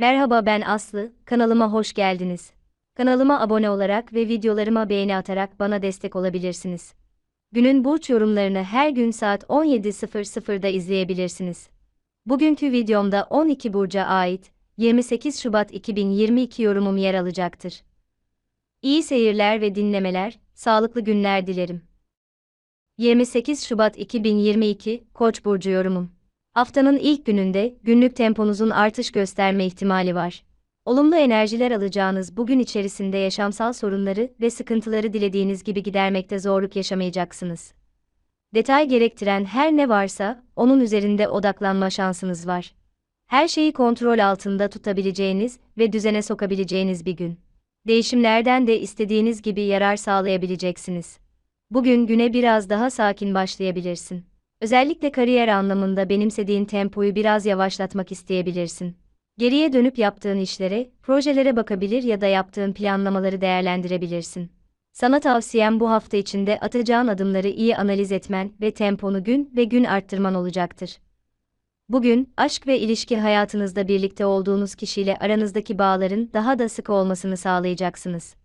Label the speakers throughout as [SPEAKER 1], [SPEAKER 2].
[SPEAKER 1] Merhaba ben Aslı, kanalıma hoş geldiniz. Kanalıma abone olarak ve videolarıma beğeni atarak bana destek olabilirsiniz. Günün burç yorumlarını her gün saat 17.00'da izleyebilirsiniz. Bugünkü videomda 12 burca ait 28 Şubat 2022 yorumum yer alacaktır. İyi seyirler ve dinlemeler, sağlıklı günler dilerim. 28 Şubat 2022 Koç burcu yorumum. Haftanın ilk gününde günlük temponuzun artış gösterme ihtimali var. Olumlu enerjiler alacağınız bugün içerisinde yaşamsal sorunları ve sıkıntıları dilediğiniz gibi gidermekte zorluk yaşamayacaksınız. Detay gerektiren her ne varsa onun üzerinde odaklanma şansınız var. Her şeyi kontrol altında tutabileceğiniz ve düzene sokabileceğiniz bir gün. Değişimlerden de istediğiniz gibi yarar sağlayabileceksiniz. Bugün güne biraz daha sakin başlayabilirsin. Özellikle kariyer anlamında benimsediğin tempoyu biraz yavaşlatmak isteyebilirsin. Geriye dönüp yaptığın işlere, projelere bakabilir ya da yaptığın planlamaları değerlendirebilirsin. Sana tavsiyem bu hafta içinde atacağın adımları iyi analiz etmen ve temponu gün ve gün arttırman olacaktır. Bugün, aşk ve ilişki hayatınızda birlikte olduğunuz kişiyle aranızdaki bağların daha da sık olmasını sağlayacaksınız.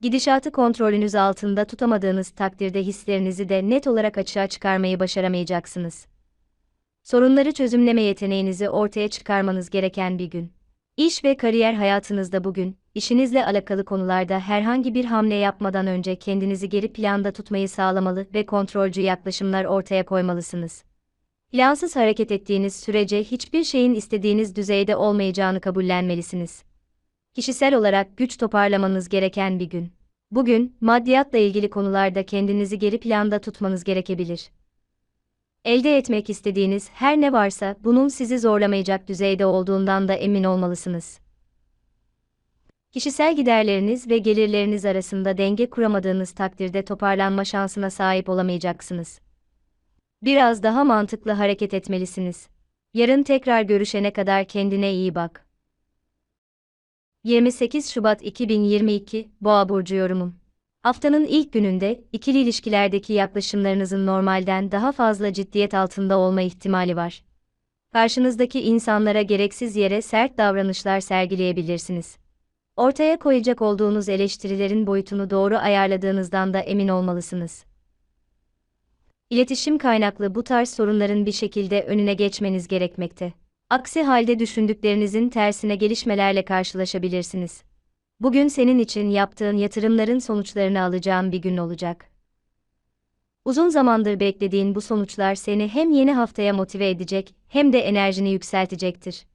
[SPEAKER 1] Gidişatı kontrolünüz altında tutamadığınız takdirde hislerinizi de net olarak açığa çıkarmayı başaramayacaksınız. Sorunları çözümleme yeteneğinizi ortaya çıkarmanız gereken bir gün. İş ve kariyer hayatınızda bugün, işinizle alakalı konularda herhangi bir hamle yapmadan önce kendinizi geri planda tutmayı sağlamalı ve kontrolcü yaklaşımlar ortaya koymalısınız. Plansız hareket ettiğiniz sürece hiçbir şeyin istediğiniz düzeyde olmayacağını kabullenmelisiniz. Kişisel olarak güç toparlamanız gereken bir gün. Bugün, maddiyatla ilgili konularda kendinizi geri planda tutmanız gerekebilir. Elde etmek istediğiniz her ne varsa bunun sizi zorlamayacak düzeyde olduğundan da emin olmalısınız. Kişisel giderleriniz ve gelirleriniz arasında denge kuramadığınız takdirde toparlanma şansına sahip olamayacaksınız. Biraz daha mantıklı hareket etmelisiniz. Yarın tekrar görüşene kadar kendine iyi bak. 28 Şubat 2022 Boğa burcu yorumum. Haftanın ilk gününde ikili ilişkilerdeki yaklaşımlarınızın normalden daha fazla ciddiyet altında olma ihtimali var. Karşınızdaki insanlara gereksiz yere sert davranışlar sergileyebilirsiniz. Ortaya koyacak olduğunuz eleştirilerin boyutunu doğru ayarladığınızdan da emin olmalısınız. İletişim kaynaklı bu tarz sorunların bir şekilde önüne geçmeniz gerekmekte. Aksi halde düşündüklerinizin tersine gelişmelerle karşılaşabilirsiniz. Bugün senin için yaptığın yatırımların sonuçlarını alacağın bir gün olacak. Uzun zamandır beklediğin bu sonuçlar seni hem yeni haftaya motive edecek hem de enerjini yükseltecektir.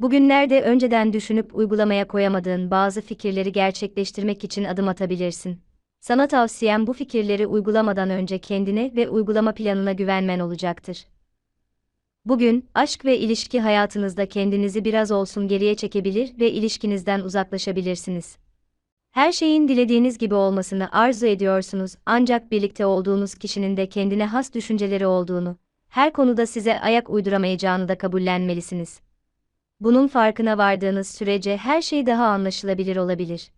[SPEAKER 1] Bugünlerde önceden düşünüp uygulamaya koyamadığın bazı fikirleri gerçekleştirmek için adım atabilirsin. Sana tavsiyem bu fikirleri uygulamadan önce kendine ve uygulama planına güvenmen olacaktır. Bugün, aşk ve ilişki hayatınızda kendinizi biraz olsun geriye çekebilir ve ilişkinizden uzaklaşabilirsiniz. Her şeyin dilediğiniz gibi olmasını arzu ediyorsunuz ancak birlikte olduğunuz kişinin de kendine has düşünceleri olduğunu, her konuda size ayak uyduramayacağını da kabullenmelisiniz. Bunun farkına vardığınız sürece her şey daha anlaşılabilir olabilir.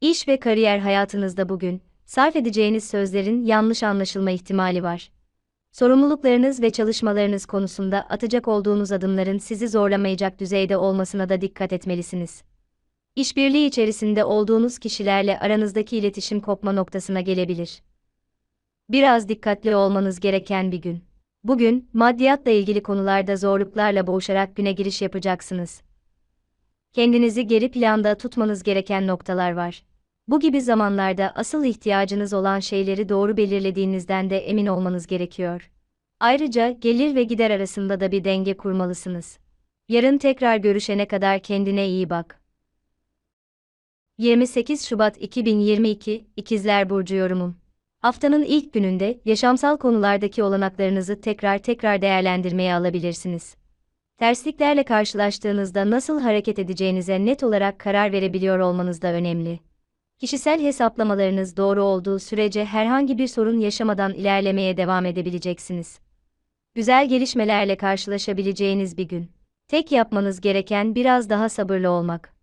[SPEAKER 1] İş ve kariyer hayatınızda bugün, sarf edeceğiniz sözlerin yanlış anlaşılma ihtimali var. Sorumluluklarınız ve çalışmalarınız konusunda atacak olduğunuz adımların sizi zorlamayacak düzeyde olmasına da dikkat etmelisiniz. İşbirliği içerisinde olduğunuz kişilerle aranızdaki iletişim kopma noktasına gelebilir. Biraz dikkatli olmanız gereken bir gün. Bugün, maddiyatla ilgili konularda zorluklarla boğuşarak güne giriş yapacaksınız. Kendinizi geri planda tutmanız gereken noktalar var. Bu gibi zamanlarda asıl ihtiyacınız olan şeyleri doğru belirlediğinizden de emin olmanız gerekiyor. Ayrıca gelir ve gider arasında da bir denge kurmalısınız. Yarın tekrar görüşene kadar kendine iyi bak. 28 Şubat 2022 İkizler Burcu yorumum. Haftanın ilk gününde yaşamsal konulardaki olanaklarınızı tekrar tekrar değerlendirmeye alabilirsiniz. Tersliklerle karşılaştığınızda nasıl hareket edeceğinize net olarak karar verebiliyor olmanız da önemli. Kişisel hesaplamalarınız doğru olduğu sürece herhangi bir sorun yaşamadan ilerlemeye devam edebileceksiniz. Güzel gelişmelerle karşılaşabileceğiniz bir gün. Tek yapmanız gereken biraz daha sabırlı olmak.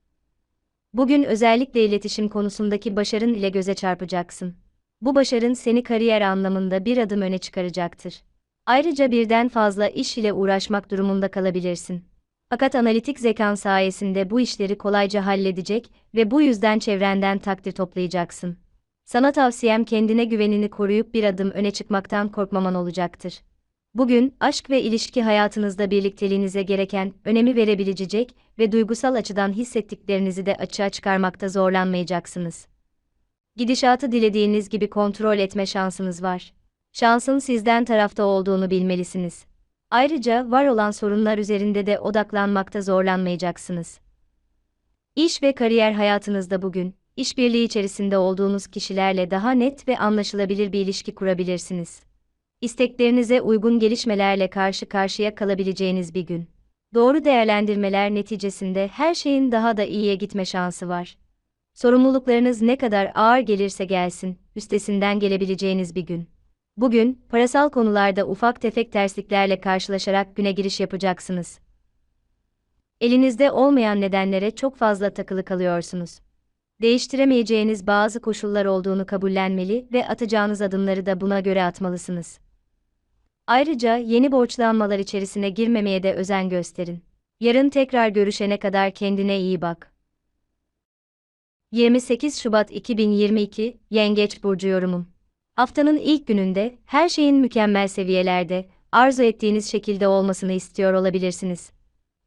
[SPEAKER 1] Bugün özellikle iletişim konusundaki başarın ile göze çarpacaksın. Bu başarın seni kariyer anlamında bir adım öne çıkaracaktır. Ayrıca birden fazla iş ile uğraşmak durumunda kalabilirsin. Fakat analitik zekan sayesinde bu işleri kolayca halledecek ve bu yüzden çevrenden takdir toplayacaksın. Sana tavsiyem kendine güvenini koruyup bir adım öne çıkmaktan korkmaman olacaktır. Bugün, aşk ve ilişki hayatınızda birlikteliğinize gereken önemi verebilecek ve duygusal açıdan hissettiklerinizi de açığa çıkarmakta zorlanmayacaksınız. Gidişatı dilediğiniz gibi kontrol etme şansınız var. Şansın sizden tarafta olduğunu bilmelisiniz. Ayrıca var olan sorunlar üzerinde de odaklanmakta zorlanmayacaksınız. İş ve kariyer hayatınızda bugün, işbirliği içerisinde olduğunuz kişilerle daha net ve anlaşılabilir bir ilişki kurabilirsiniz. İsteklerinize uygun gelişmelerle karşı karşıya kalabileceğiniz bir gün. Doğru değerlendirmeler neticesinde her şeyin daha da iyiye gitme şansı var. Sorumluluklarınız ne kadar ağır gelirse gelsin, üstesinden gelebileceğiniz bir gün. Bugün, parasal konularda ufak tefek tersliklerle karşılaşarak güne giriş yapacaksınız. Elinizde olmayan nedenlere çok fazla takılı kalıyorsunuz. Değiştiremeyeceğiniz bazı koşullar olduğunu kabullenmeli ve atacağınız adımları da buna göre atmalısınız. Ayrıca yeni borçlanmalar içerisine girmemeye de özen gösterin. Yarın tekrar görüşene kadar kendine iyi bak. 28 Şubat 2022 Yengeç burcu yorumum. Haftanın ilk gününde her şeyin mükemmel seviyelerde, arzu ettiğiniz şekilde olmasını istiyor olabilirsiniz.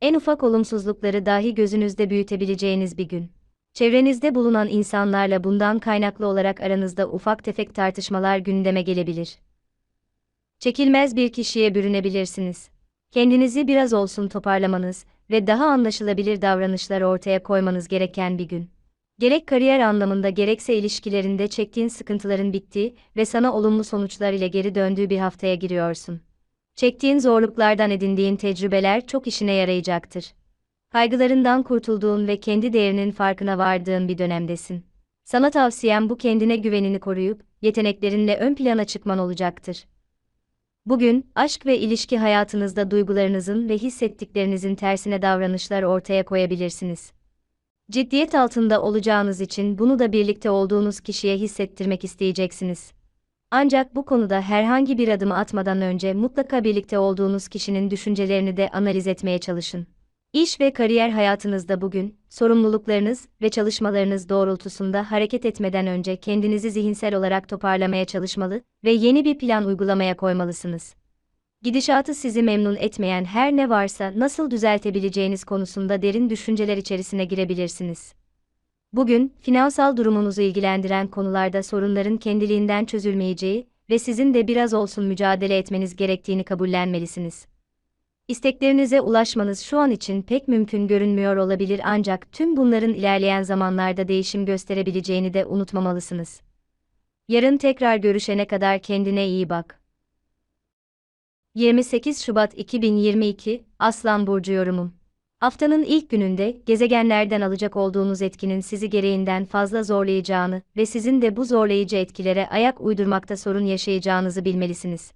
[SPEAKER 1] En ufak olumsuzlukları dahi gözünüzde büyütebileceğiniz bir gün. Çevrenizde bulunan insanlarla bundan kaynaklı olarak aranızda ufak tefek tartışmalar gündeme gelebilir. Çekilmez bir kişiye bürünebilirsiniz. Kendinizi biraz olsun toparlamanız ve daha anlaşılabilir davranışlar ortaya koymanız gereken bir gün. Gerek kariyer anlamında gerekse ilişkilerinde çektiğin sıkıntıların bittiği ve sana olumlu sonuçlar ile geri döndüğü bir haftaya giriyorsun. Çektiğin zorluklardan edindiğin tecrübeler çok işine yarayacaktır. Kaygılarından kurtulduğun ve kendi değerinin farkına vardığın bir dönemdesin. Sana tavsiyem bu kendine güvenini koruyup, yeteneklerinle ön plana çıkman olacaktır. Bugün, aşk ve ilişki hayatınızda duygularınızın ve hissettiklerinizin tersine davranışlar ortaya koyabilirsiniz. Ciddiyet altında olacağınız için bunu da birlikte olduğunuz kişiye hissettirmek isteyeceksiniz. Ancak bu konuda herhangi bir adım atmadan önce mutlaka birlikte olduğunuz kişinin düşüncelerini de analiz etmeye çalışın. İş ve kariyer hayatınızda bugün, sorumluluklarınız ve çalışmalarınız doğrultusunda hareket etmeden önce kendinizi zihinsel olarak toparlamaya çalışmalı ve yeni bir plan uygulamaya koymalısınız. Gidişatı sizi memnun etmeyen her ne varsa nasıl düzeltebileceğiniz konusunda derin düşünceler içerisine girebilirsiniz. Bugün, finansal durumunuzu ilgilendiren konularda sorunların kendiliğinden çözülmeyeceği ve sizin de biraz olsun mücadele etmeniz gerektiğini kabullenmelisiniz. İsteklerinize ulaşmanız şu an için pek mümkün görünmüyor olabilir ancak tüm bunların ilerleyen zamanlarda değişim gösterebileceğini de unutmamalısınız. Yarın tekrar görüşene kadar kendine iyi bak. 28 Şubat 2022 Aslan burcu yorumum. Haftanın ilk gününde gezegenlerden alacak olduğunuz etkinin sizi gereğinden fazla zorlayacağını ve sizin de bu zorlayıcı etkilere ayak uydurmakta sorun yaşayacağınızı bilmelisiniz.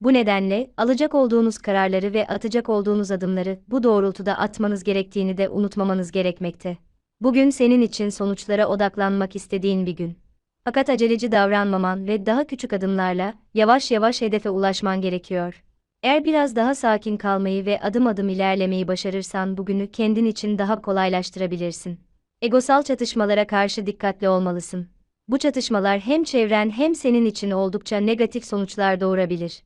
[SPEAKER 1] Bu nedenle alacak olduğunuz kararları ve atacak olduğunuz adımları bu doğrultuda atmanız gerektiğini de unutmamanız gerekmekte. Bugün senin için sonuçlara odaklanmak istediğin bir gün. Fakat aceleci davranmaman ve daha küçük adımlarla yavaş yavaş hedefe ulaşman gerekiyor. Eğer biraz daha sakin kalmayı ve adım adım ilerlemeyi başarırsan bugünü kendin için daha kolaylaştırabilirsin. Egosal çatışmalara karşı dikkatli olmalısın. Bu çatışmalar hem çevren hem senin için oldukça negatif sonuçlar doğurabilir.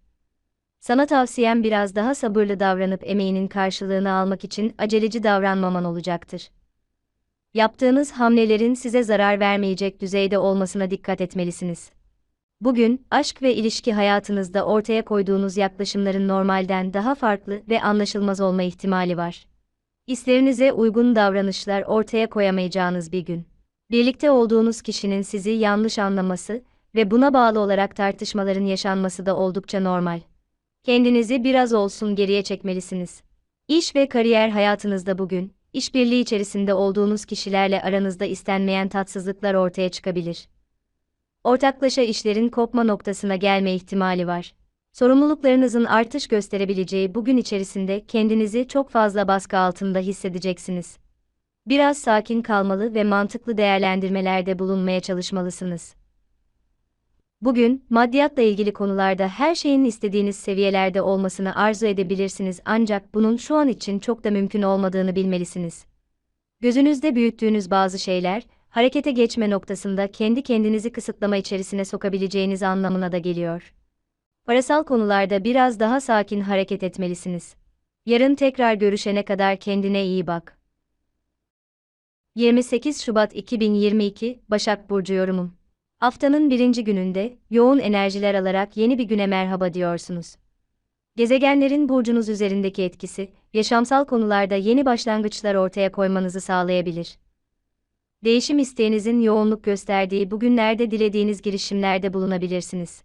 [SPEAKER 1] Sana tavsiyem biraz daha sabırlı davranıp emeğinin karşılığını almak için aceleci davranmaman olacaktır. Yaptığınız hamlelerin size zarar vermeyecek düzeyde olmasına dikkat etmelisiniz. Bugün, aşk ve ilişki hayatınızda ortaya koyduğunuz yaklaşımların normalden daha farklı ve anlaşılmaz olma ihtimali var. İslerinize uygun davranışlar ortaya koyamayacağınız bir gün. Birlikte olduğunuz kişinin sizi yanlış anlaması ve buna bağlı olarak tartışmaların yaşanması da oldukça normal. Kendinizi biraz olsun geriye çekmelisiniz. İş ve kariyer hayatınızda bugün, işbirliği içerisinde olduğunuz kişilerle aranızda istenmeyen tatsızlıklar ortaya çıkabilir. Ortaklaşa işlerin kopma noktasına gelme ihtimali var. Sorumluluklarınızın artış gösterebileceği bugün içerisinde kendinizi çok fazla baskı altında hissedeceksiniz. Biraz sakin kalmalı ve mantıklı değerlendirmelerde bulunmaya çalışmalısınız. Bugün, maddiyatla ilgili konularda her şeyin istediğiniz seviyelerde olmasını arzu edebilirsiniz ancak bunun şu an için çok da mümkün olmadığını bilmelisiniz. Gözünüzde büyüttüğünüz bazı şeyler, harekete geçme noktasında kendi kendinizi kısıtlama içerisine sokabileceğiniz anlamına da geliyor. Parasal konularda biraz daha sakin hareket etmelisiniz. Yarın tekrar görüşene kadar kendine iyi bak. 28 Şubat 2022 Başak Burcu yorumum. Haftanın birinci gününde, yoğun enerjiler alarak yeni bir güne merhaba diyorsunuz. Gezegenlerin burcunuz üzerindeki etkisi, yaşamsal konularda yeni başlangıçlar ortaya koymanızı sağlayabilir. Değişim isteğinizin yoğunluk gösterdiği bugünlerde dilediğiniz girişimlerde bulunabilirsiniz.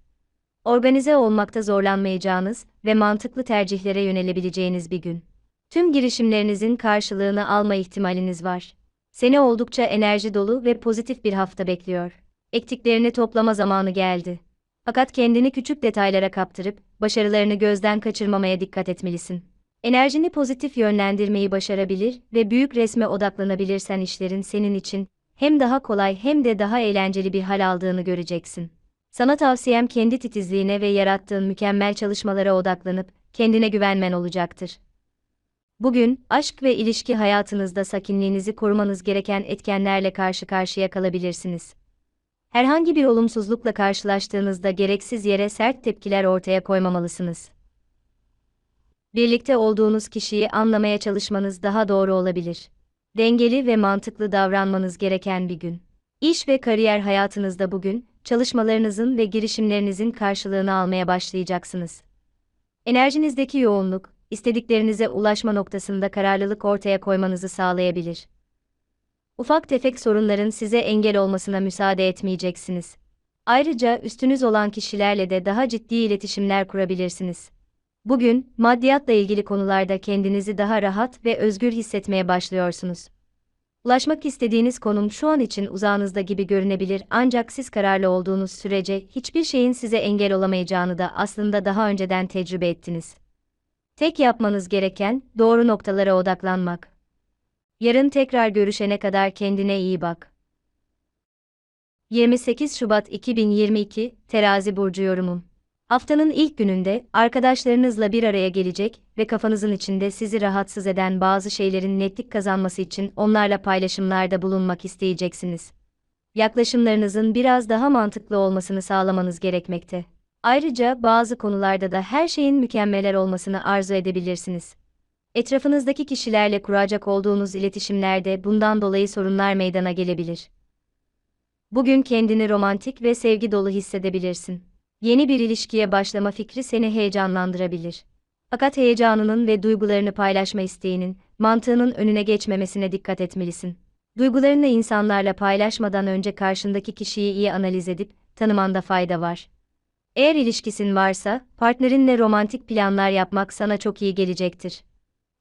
[SPEAKER 1] Organize olmakta zorlanmayacağınız ve mantıklı tercihlere yönelebileceğiniz bir gün. Tüm girişimlerinizin karşılığını alma ihtimaliniz var. Seni oldukça enerji dolu ve pozitif bir hafta bekliyor. Ektiklerini toplama zamanı geldi. Fakat kendini küçük detaylara kaptırıp, başarılarını gözden kaçırmamaya dikkat etmelisin. Enerjini pozitif yönlendirmeyi başarabilir ve büyük resme odaklanabilirsen işlerin senin için hem daha kolay hem de daha eğlenceli bir hal aldığını göreceksin. Sana tavsiyem kendi titizliğine ve yarattığın mükemmel çalışmalara odaklanıp kendine güvenmen olacaktır. Bugün aşk ve ilişki hayatınızda sakinliğinizi korumanız gereken etkenlerle karşı karşıya kalabilirsiniz. Herhangi bir olumsuzlukla karşılaştığınızda gereksiz yere sert tepkiler ortaya koymamalısınız. Birlikte olduğunuz kişiyi anlamaya çalışmanız daha doğru olabilir. Dengeli ve mantıklı davranmanız gereken bir gün. İş ve kariyer hayatınızda bugün, çalışmalarınızın ve girişimlerinizin karşılığını almaya başlayacaksınız. Enerjinizdeki yoğunluk, istediklerinize ulaşma noktasında kararlılık ortaya koymanızı sağlayabilir. Ufak tefek sorunların size engel olmasına müsaade etmeyeceksiniz. Ayrıca üstünüz olan kişilerle de daha ciddi iletişimler kurabilirsiniz. Bugün, maddiyatla ilgili konularda kendinizi daha rahat ve özgür hissetmeye başlıyorsunuz. Ulaşmak istediğiniz konum şu an için uzağınızda gibi görünebilir ancak siz kararlı olduğunuz sürece hiçbir şeyin size engel olamayacağını da aslında daha önceden tecrübe ettiniz. Tek yapmanız gereken doğru noktalara odaklanmak. Yarın tekrar görüşene kadar kendine iyi bak. 28 Şubat 2022 Terazi burcu yorumum. Haftanın ilk gününde arkadaşlarınızla bir araya gelecek ve kafanızın içinde sizi rahatsız eden bazı şeylerin netlik kazanması için onlarla paylaşımlarda bulunmak isteyeceksiniz. Yaklaşımlarınızın biraz daha mantıklı olmasını sağlamanız gerekmekte. Ayrıca bazı konularda da her şeyin mükemmeler olmasını arzu edebilirsiniz. Etrafınızdaki kişilerle kuracak olduğunuz iletişimlerde bundan dolayı sorunlar meydana gelebilir. Bugün kendini romantik ve sevgi dolu hissedebilirsin. Yeni bir ilişkiye başlama fikri seni heyecanlandırabilir. Fakat heyecanının ve duygularını paylaşma isteğinin, mantığının önüne geçmemesine dikkat etmelisin. Duygularını insanlarla paylaşmadan önce karşındaki kişiyi iyi analiz edip tanımanda fayda var. Eğer ilişkisin varsa, partnerinle romantik planlar yapmak sana çok iyi gelecektir.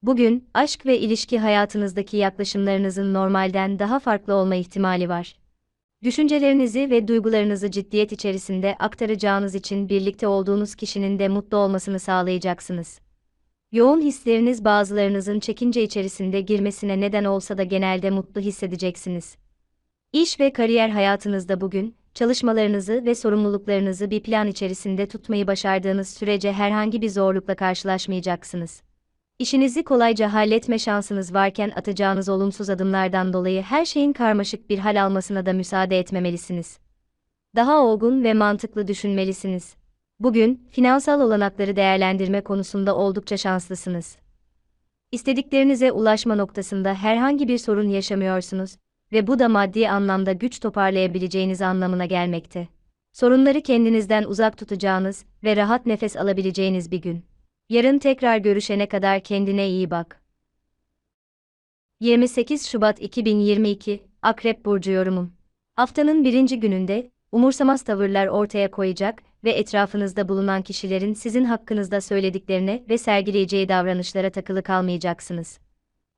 [SPEAKER 1] Bugün, aşk ve ilişki hayatınızdaki yaklaşımlarınızın normalden daha farklı olma ihtimali var. Düşüncelerinizi ve duygularınızı ciddiyet içerisinde aktaracağınız için birlikte olduğunuz kişinin de mutlu olmasını sağlayacaksınız. Yoğun hisleriniz bazılarınızın çekince içerisinde girmesine neden olsa da genelde mutlu hissedeceksiniz. İş ve kariyer hayatınızda bugün, çalışmalarınızı ve sorumluluklarınızı bir plan içerisinde tutmayı başardığınız sürece herhangi bir zorlukla karşılaşmayacaksınız. İşinizi kolayca halletme şansınız varken atacağınız olumsuz adımlardan dolayı her şeyin karmaşık bir hal almasına da müsaade etmemelisiniz. Daha olgun ve mantıklı düşünmelisiniz. Bugün, finansal olanakları değerlendirme konusunda oldukça şanslısınız. İstediklerinize ulaşma noktasında herhangi bir sorun yaşamıyorsunuz ve bu da maddi anlamda güç toparlayabileceğiniz anlamına gelmekte. Sorunları kendinizden uzak tutacağınız ve rahat nefes alabileceğiniz bir gün. Yarın tekrar görüşene kadar kendine iyi bak. 28 Şubat 2022 Akrep Burcu yorumum. Haftanın birinci gününde, umursamaz tavırlar ortaya koyacak ve etrafınızda bulunan kişilerin sizin hakkınızda söylediklerine ve sergileyeceği davranışlara takılı kalmayacaksınız.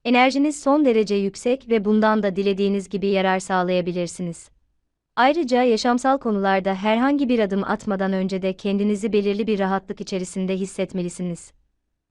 [SPEAKER 1] Enerjiniz son derece yüksek ve bundan da dilediğiniz gibi yarar sağlayabilirsiniz. Ayrıca yaşamsal konularda herhangi bir adım atmadan önce de kendinizi belirli bir rahatlık içerisinde hissetmelisiniz.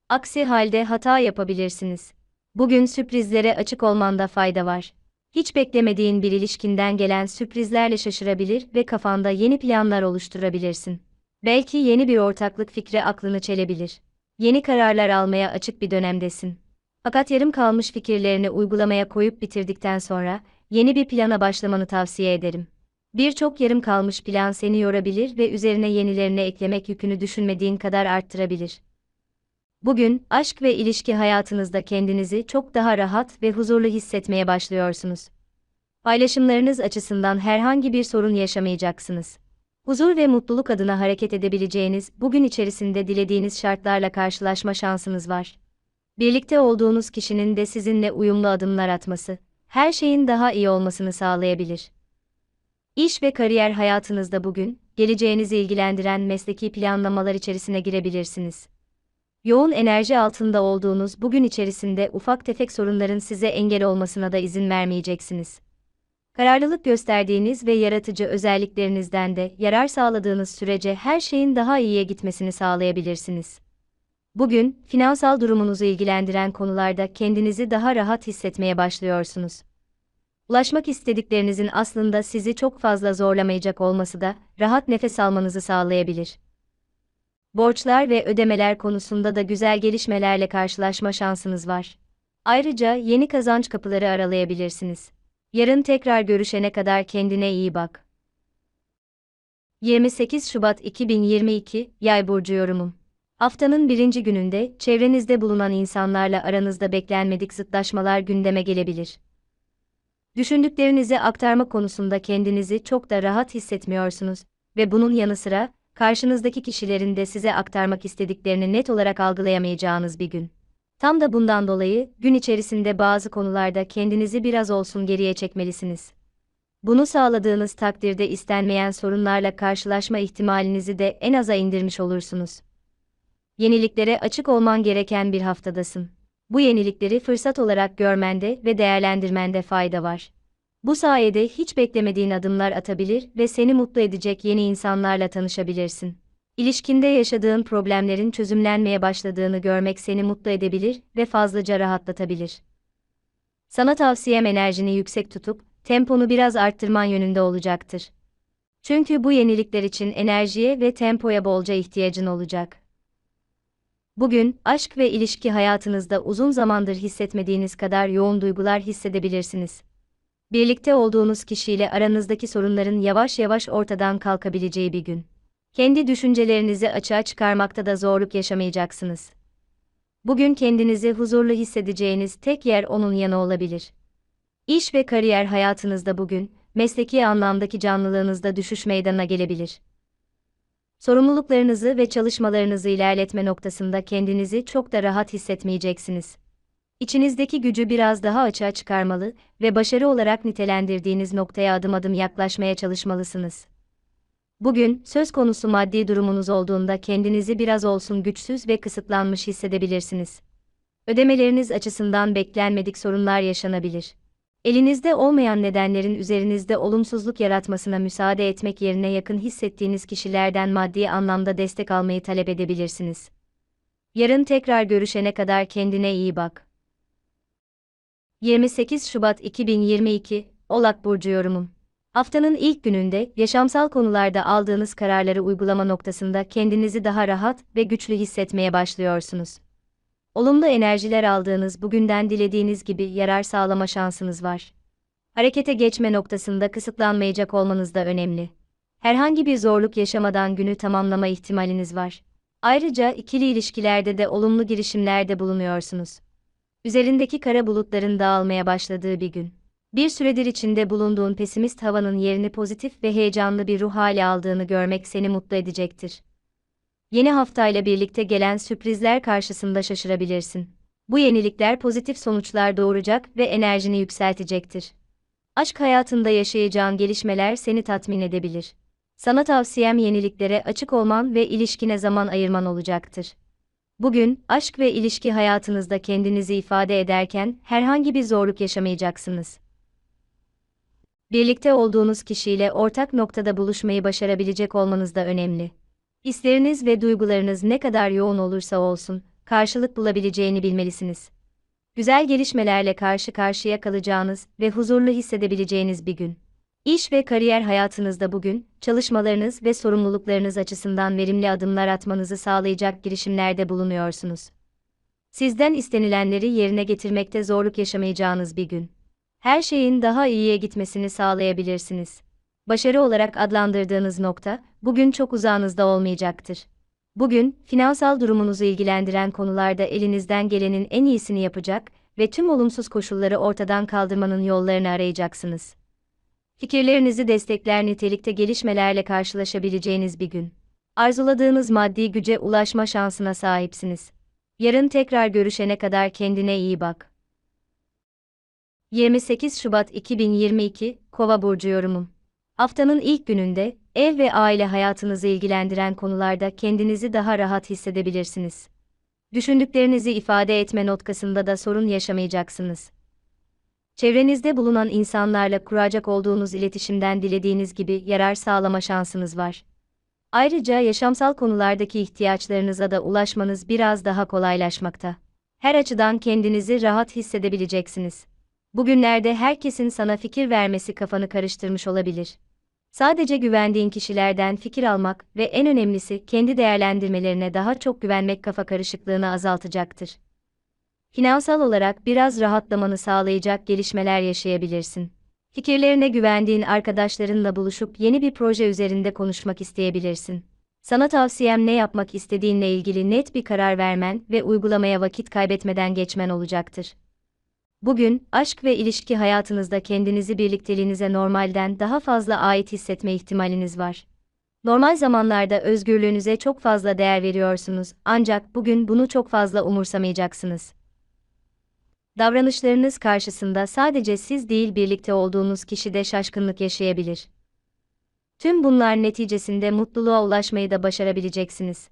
[SPEAKER 1] Aksi halde hata yapabilirsiniz. Bugün sürprizlere açık olmanda fayda var. Hiç beklemediğin bir ilişkinden gelen sürprizlerle şaşırabilir ve kafanda yeni planlar oluşturabilirsin. Belki yeni bir ortaklık fikri aklını çelebilir. Yeni kararlar almaya açık bir dönemdesin. Fakat yarım kalmış fikirlerini uygulamaya koyup bitirdikten sonra yeni bir plana başlamanı tavsiye ederim. Birçok yarım kalmış plan seni yorabilir ve üzerine yenilerini eklemek yükünü düşünmediğin kadar arttırabilir. Bugün aşk ve ilişki hayatınızda kendinizi çok daha rahat ve huzurlu hissetmeye başlıyorsunuz. Paylaşımlarınız açısından herhangi bir sorun yaşamayacaksınız. Huzur ve mutluluk adına hareket edebileceğiniz, bugün içerisinde dilediğiniz şartlarla karşılaşma şansınız var. Birlikte olduğunuz kişinin de sizinle uyumlu adımlar atması, her şeyin daha iyi olmasını sağlayabilir. İş ve kariyer hayatınızda bugün, geleceğinizi ilgilendiren mesleki planlamalar içerisine girebilirsiniz. Yoğun enerji altında olduğunuz bugün içerisinde ufak tefek sorunların size engel olmasına da izin vermeyeceksiniz. Kararlılık gösterdiğiniz ve yaratıcı özelliklerinizden de yarar sağladığınız sürece her şeyin daha iyiye gitmesini sağlayabilirsiniz. Bugün, finansal durumunuzu ilgilendiren konularda kendinizi daha rahat hissetmeye başlıyorsunuz. Ulaşmak istediklerinizin aslında sizi çok fazla zorlamayacak olması da rahat nefes almanızı sağlayabilir. Borçlar ve ödemeler konusunda da güzel gelişmelerle karşılaşma şansınız var. Ayrıca yeni kazanç kapıları aralayabilirsiniz. Yarın tekrar görüşene kadar kendine iyi bak. 28 Şubat 2022 Yay burcu yorumum. Haftanın birinci gününde çevrenizde bulunan insanlarla aranızda beklenmedik zıtlaşmalar gündeme gelebilir. Düşündüklerinizi aktarma konusunda kendinizi çok da rahat hissetmiyorsunuz ve bunun yanı sıra karşınızdaki kişilerin de size aktarmak istediklerini net olarak algılayamayacağınız bir gün. Tam da bundan dolayı gün içerisinde bazı konularda kendinizi biraz olsun geriye çekmelisiniz. Bunu sağladığınız takdirde istenmeyen sorunlarla karşılaşma ihtimalinizi de en aza indirmiş olursunuz. Yeniliklere açık olman gereken bir haftadasın. Bu yenilikleri fırsat olarak görmende ve değerlendirmende fayda var. Bu sayede hiç beklemediğin adımlar atabilir ve seni mutlu edecek yeni insanlarla tanışabilirsin. İlişkinde yaşadığın problemlerin çözümlenmeye başladığını görmek seni mutlu edebilir ve fazlaca rahatlatabilir. Sana tavsiyem enerjini yüksek tutup, temponu biraz arttırman yönünde olacaktır. Çünkü bu yenilikler için enerjiye ve tempoya bolca ihtiyacın olacak. Bugün, aşk ve ilişki hayatınızda uzun zamandır hissetmediğiniz kadar yoğun duygular hissedebilirsiniz. Birlikte olduğunuz kişiyle aranızdaki sorunların yavaş yavaş ortadan kalkabileceği bir gün. Kendi düşüncelerinizi açığa çıkarmakta da zorluk yaşamayacaksınız. Bugün kendinizi huzurlu hissedeceğiniz tek yer onun yanı olabilir. İş ve kariyer hayatınızda bugün, mesleki anlamdaki canlılığınızda düşüş meydana gelebilir. Sorumluluklarınızı ve çalışmalarınızı ilerletme noktasında kendinizi çok da rahat hissetmeyeceksiniz. İçinizdeki gücü biraz daha açığa çıkarmalı ve başarı olarak nitelendirdiğiniz noktaya adım adım yaklaşmaya çalışmalısınız. Bugün, söz konusu maddi durumunuz olduğunda kendinizi biraz olsun güçsüz ve kısıtlanmış hissedebilirsiniz. Ödemeleriniz açısından beklenmedik sorunlar yaşanabilir. Elinizde olmayan nedenlerin üzerinizde olumsuzluk yaratmasına müsaade etmek yerine yakın hissettiğiniz kişilerden maddi anlamda destek almayı talep edebilirsiniz. Yarın tekrar görüşene kadar kendine iyi bak. 28 Şubat 2022 Oğlak burcu yorumum. Haftanın ilk gününde yaşamsal konularda aldığınız kararları uygulama noktasında kendinizi daha rahat ve güçlü hissetmeye başlıyorsunuz. Olumlu enerjiler aldığınız bugünden dilediğiniz gibi yarar sağlama şansınız var. Harekete geçme noktasında kısıtlanmayacak olmanız da önemli. Herhangi bir zorluk yaşamadan günü tamamlama ihtimaliniz var. Ayrıca ikili ilişkilerde de olumlu girişimlerde bulunuyorsunuz. Üzerindeki kara bulutların dağılmaya başladığı bir gün. Bir süredir içinde bulunduğun pesimist havanın yerini pozitif ve heyecanlı bir ruh hali aldığını görmek seni mutlu edecektir. Yeni haftayla birlikte gelen sürprizler karşısında şaşırabilirsin. Bu yenilikler pozitif sonuçlar doğuracak ve enerjini yükseltecektir. Aşk hayatında yaşayacağın gelişmeler seni tatmin edebilir. Sana tavsiyem yeniliklere açık olman ve ilişkine zaman ayırman olacaktır. Bugün, aşk ve ilişki hayatınızda kendinizi ifade ederken herhangi bir zorluk yaşamayacaksınız. Birlikte olduğunuz kişiyle ortak noktada buluşmayı başarabilecek olmanız da önemli. Hisleriniz ve duygularınız ne kadar yoğun olursa olsun, karşılık bulabileceğini bilmelisiniz. Güzel gelişmelerle karşı karşıya kalacağınız ve huzurlu hissedebileceğiniz bir gün. İş ve kariyer hayatınızda bugün, çalışmalarınız ve sorumluluklarınız açısından verimli adımlar atmanızı sağlayacak girişimlerde bulunuyorsunuz. Sizden istenilenleri yerine getirmekte zorluk yaşamayacağınız bir gün. Her şeyin daha iyiye gitmesini sağlayabilirsiniz. Başarı olarak adlandırdığınız nokta, bugün çok uzağınızda olmayacaktır. Bugün, finansal durumunuzu ilgilendiren konularda elinizden gelenin en iyisini yapacak ve tüm olumsuz koşulları ortadan kaldırmanın yollarını arayacaksınız. Fikirlerinizi destekler nitelikte gelişmelerle karşılaşabileceğiniz bir gün. Arzuladığınız maddi güce ulaşma şansına sahipsiniz. Yarın tekrar görüşene kadar kendine iyi bak. 28 Şubat 2022 Kova burcu yorumum. Haftanın ilk gününde ev ve aile hayatınızı ilgilendiren konularda kendinizi daha rahat hissedebilirsiniz. Düşündüklerinizi ifade etme noktasında da sorun yaşamayacaksınız. Çevrenizde bulunan insanlarla kuracak olduğunuz iletişimden dilediğiniz gibi yarar sağlama şansınız var. Ayrıca yaşamsal konulardaki ihtiyaçlarınıza da ulaşmanız biraz daha kolaylaşmakta. Her açıdan kendinizi rahat hissedebileceksiniz. Bugünlerde herkesin sana fikir vermesi kafanı karıştırmış olabilir. Sadece güvendiğin kişilerden fikir almak ve en önemlisi kendi değerlendirmelerine daha çok güvenmek kafa karışıklığını azaltacaktır. Finansal olarak biraz rahatlamanı sağlayacak gelişmeler yaşayabilirsin. Fikirlerine güvendiğin arkadaşlarınla buluşup yeni bir proje üzerinde konuşmak isteyebilirsin. Sana tavsiyem ne yapmak istediğinle ilgili net bir karar vermen ve uygulamaya vakit kaybetmeden geçmen olacaktır. Bugün, aşk ve ilişki hayatınızda kendinizi birlikteliğinize normalden daha fazla ait hissetme ihtimaliniz var. Normal zamanlarda özgürlüğünüze çok fazla değer veriyorsunuz, ancak bugün bunu çok fazla umursamayacaksınız. Davranışlarınız karşısında sadece siz değil birlikte olduğunuz kişi de şaşkınlık yaşayabilir. Tüm bunlar neticesinde mutluluğa ulaşmayı da başarabileceksiniz.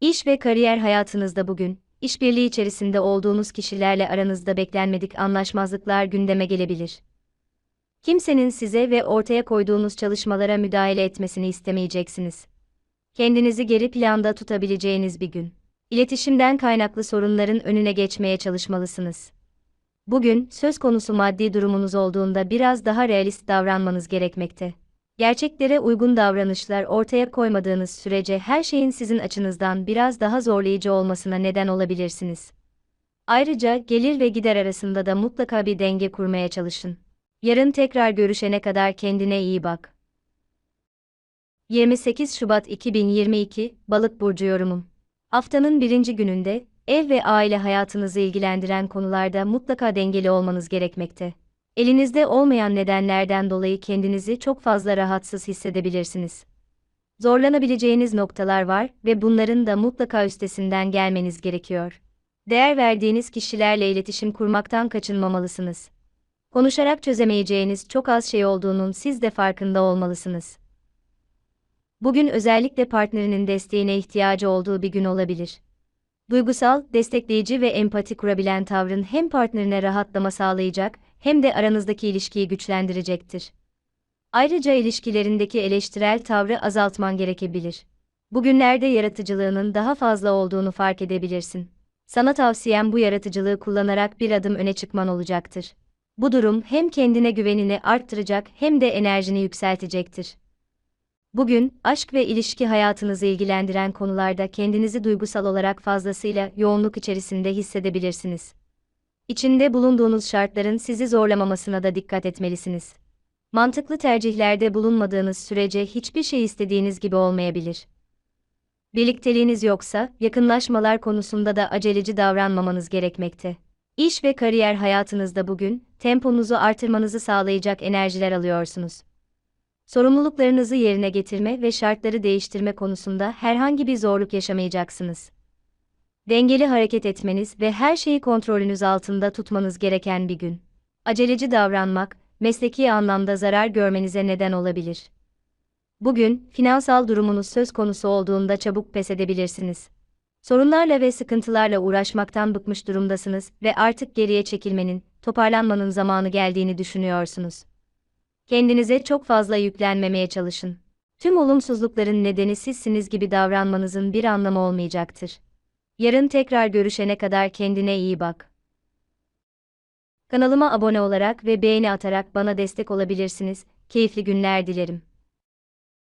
[SPEAKER 1] İş ve kariyer hayatınızda bugün, işbirliği içerisinde olduğunuz kişilerle aranızda beklenmedik anlaşmazlıklar gündeme gelebilir. Kimsenin size ve ortaya koyduğunuz çalışmalara müdahale etmesini istemeyeceksiniz. Kendinizi geri planda tutabileceğiniz bir gün. İletişimden kaynaklı sorunların önüne geçmeye çalışmalısınız. Bugün söz konusu maddi durumunuz olduğunda biraz daha realist davranmanız gerekmekte. Gerçeklere uygun davranışlar ortaya koymadığınız sürece her şeyin sizin açınızdan biraz daha zorlayıcı olmasına neden olabilirsiniz. Ayrıca gelir ve gider arasında da mutlaka bir denge kurmaya çalışın. Yarın tekrar görüşene kadar kendine iyi bak. 28 Şubat 2022 Balık burcu yorumum. Haftanın birinci gününde ev ve aile hayatınızı ilgilendiren konularda mutlaka dengeli olmanız gerekmekte. Elinizde olmayan nedenlerden dolayı kendinizi çok fazla rahatsız hissedebilirsiniz. Zorlanabileceğiniz noktalar var ve bunların da mutlaka üstesinden gelmeniz gerekiyor. Değer verdiğiniz kişilerle iletişim kurmaktan kaçınmamalısınız. Konuşarak çözemeyeceğiniz çok az şey olduğunun siz de farkında olmalısınız. Bugün özellikle partnerinin desteğine ihtiyacı olduğu bir gün olabilir. Duygusal, destekleyici ve empati kurabilen tavrın hem partnerine rahatlama sağlayacak hem de aranızdaki ilişkiyi güçlendirecektir. Ayrıca ilişkilerindeki eleştirel tavrı azaltman gerekebilir. Bugünlerde yaratıcılığının daha fazla olduğunu fark edebilirsin. Sana tavsiyem bu yaratıcılığı kullanarak bir adım öne çıkman olacaktır. Bu durum hem kendine güvenini arttıracak hem de enerjini yükseltecektir. Bugün, aşk ve ilişki hayatınızı ilgilendiren konularda kendinizi duygusal olarak fazlasıyla yoğunluk içerisinde hissedebilirsiniz. İçinde bulunduğunuz şartların sizi zorlamamasına da dikkat etmelisiniz. Mantıklı tercihlerde bulunmadığınız sürece hiçbir şey istediğiniz gibi olmayabilir. Birlikteliğiniz yoksa, yakınlaşmalar konusunda da aceleci davranmamanız gerekmekte. İş ve kariyer hayatınızda bugün, temponuzu artırmanızı sağlayacak enerjiler alıyorsunuz. Sorumluluklarınızı yerine getirme ve şartları değiştirme konusunda herhangi bir zorluk yaşamayacaksınız. Dengeli hareket etmeniz ve her şeyi kontrolünüz altında tutmanız gereken bir gün. Aceleci davranmak, mesleki anlamda zarar görmenize neden olabilir. Bugün, finansal durumunuz söz konusu olduğunda çabuk pes edebilirsiniz. Sorunlarla ve sıkıntılarla uğraşmaktan bıkmış durumdasınız ve artık geriye çekilmenin, toparlanmanın zamanı geldiğini düşünüyorsunuz. Kendinize çok fazla yüklenmemeye çalışın. Tüm olumsuzlukların nedeni sizsiniz gibi davranmanızın bir anlamı olmayacaktır. Yarın tekrar görüşene kadar kendine iyi bak. Kanalıma abone olarak ve beğeni atarak bana destek olabilirsiniz. Keyifli günler dilerim.